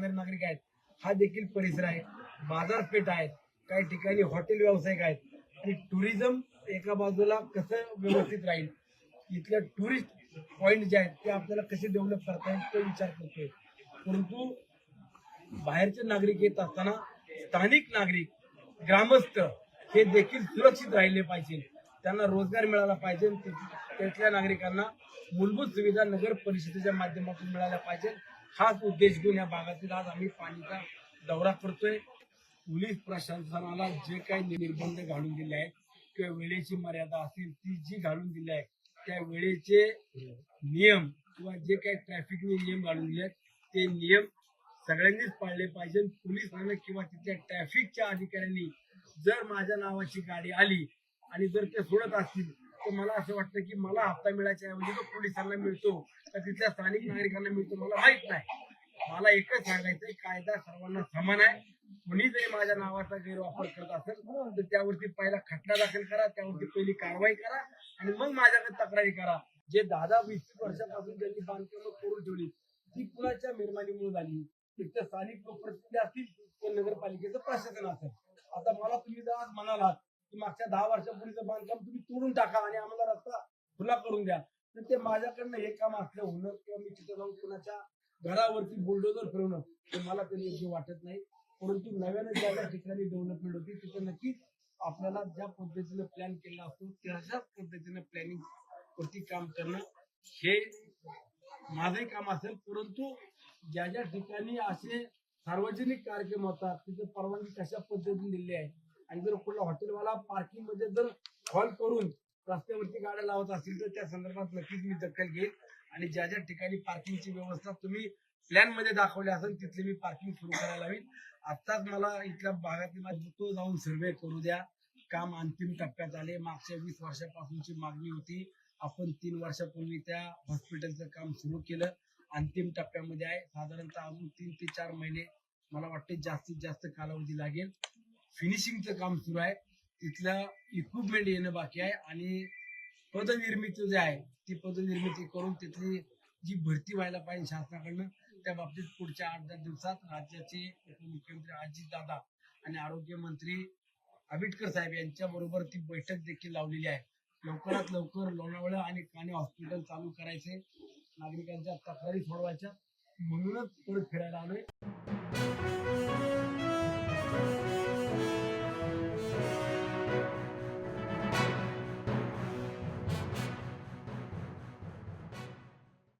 राहणारे नागरिक आहेत? हा देखील परिसर आहे. बाजारपेठ आहेत काही ठिकाणी हॉटेल व्यावसायिक आहेत. आणि टुरिझम एका बाजूला कसं व्यवस्थित राहील? इथल्या टुरिस्ट पॉइंट जे आहेत ते आपल्याला कसे डेव्हलप करता येईल तो विचार करतोय. परंतु बाहेरचे नागरिक येत असताना स्थानिक नागरिक ग्रामस्थ हे देखील सुरक्षित राहिले पाहिजे. त्यांना रोजगार मिळाला पाहिजे. तिथल्या नागरिकांना मूलभूत सुविधा नगर परिषदेच्या माध्यमातून मिळाल्या पाहिजे हाच उद्देश घेऊन या भागातील आज आम्ही पाणीचा दौरा करतोय. पोलीस प्रशासनाला जे काही निर्बंध घालून दिले आहेत किंवा वेळेची मर्यादा असेल ती जी घालून दिली आहे त्या वेळेचे नियम किंवा जे काही ट्रॅफिकने नियम घालून दिले आहेत ते नियम सगळ्यांनीच पाळले पाहिजे. पोलिसांना किंवा तिथल्या ट्रॅफिकच्या अधिकाऱ्यांनी जर माझ्या नावाची गाडी आली आणि जर ते सोडत असतील तर मला असं वाटतं की मला हप्ता मिळायच्या ऐवजी तो म्हणजे पोलिसांना मिळतो तर तिथल्या स्थानिक नागरिकांना मिळतो मला माहीत नाही. मला एकच सांगायचंय कायदा सर्वांना समान आहे. कोणी जरी माझ्या नावाचा गैरवापर करत असेल तर त्यावरती पहिला खटला दाखल करा त्यावरती पहिली कारवाई करा आणि मग माझ्याकडे तक्रारी करा. जे दहा दहा वीस वीस वर्षापासून त्यांनी बांधकाम करून ठेवली ती कुणाच्या निर्माणीमुळे झाली? तिथल्या स्थानिक लोकप्रतिनिधी असतील नगरपालिकेचं प्रशासन असेल. आता मला तुम्ही जर आज म्हणालात मागच्या दहा वर्षापूर्वीचं बांधकाम तुम्ही तोडून टाका आणि आम्हाला रस्ता खुला करून द्या. तर ते माझ्याकडनं हे काम असलं होणं किंवा मी तिथे जाऊन कुणाच्या घरावरती बुलडोजर फिरवणं हे मला तरी योग्य वाटत नाही. परंतु नव्यानं ज्या ज्या ठिकाणी डेव्हलपमेंट होती तिथे नक्कीच आपल्याला ज्या पद्धतीने प्लॅन केला असतो त्याच्याच पद्धतीने प्लॅनिंग वरती काम करणं हे माझंही काम असेल. परंतु ज्या ज्या ठिकाणी असे सार्वजनिक कार्यक्रम होतात तिथे परवानगी कशा पद्धतीने दिली आहे आणि जर कुठला हॉटेलवाला पार्किंगमध्ये जर हॉल करून रस्त्यावरती गाड्या लावत असतील तर त्या संदर्भात नक्कीच मी दखल घेईल आणि ज्या ज्या ठिकाणी पार्किंगची व्यवस्था तुम्ही प्लॅनमध्ये दाखवली असेल तिथली मी पार्किंग सुरू करायला हवी. आत्ताच मला इथल्या भागातील तो जाऊन सर्वे करू द्या. काम अंतिम टप्प्यात आले. मागच्या वीस वर्षापासूनची मागणी होती. आपण तीन वर्षापूर्वी त्या हॉस्पिटलचं काम सुरू केलं. अंतिम टप्प्यामध्ये आहे. साधारणतः अजून तीन ते चार महिने मला वाटते जास्तीत जास्त कालावधी लागेल. फिनिशिंगचं काम सुरू आहे. तिथलं इक्विपमेंट येणं बाकी आहे आणि पदनिर्मिती जे आहे ती पदनिर्मिती करून तिथली जी भरती व्हायला पाहिजे शासनाकडनं त्या बाबतीत पुढच्या आठ दहा दिवसात राज्याचे उपमुख्यमंत्री अजित दादा आणि आरोग्य मंत्री आंबेडकर साहेब यांच्या बरोबर ती बैठक देखील लावलेली आहे. लवकरात लवकर लोणावळा आणि काने हॉस्पिटल चालू करायचे. नागरिकांच्या तक्रारी सोडवायच्या. म्हणूनच परत फिरायला आलोय.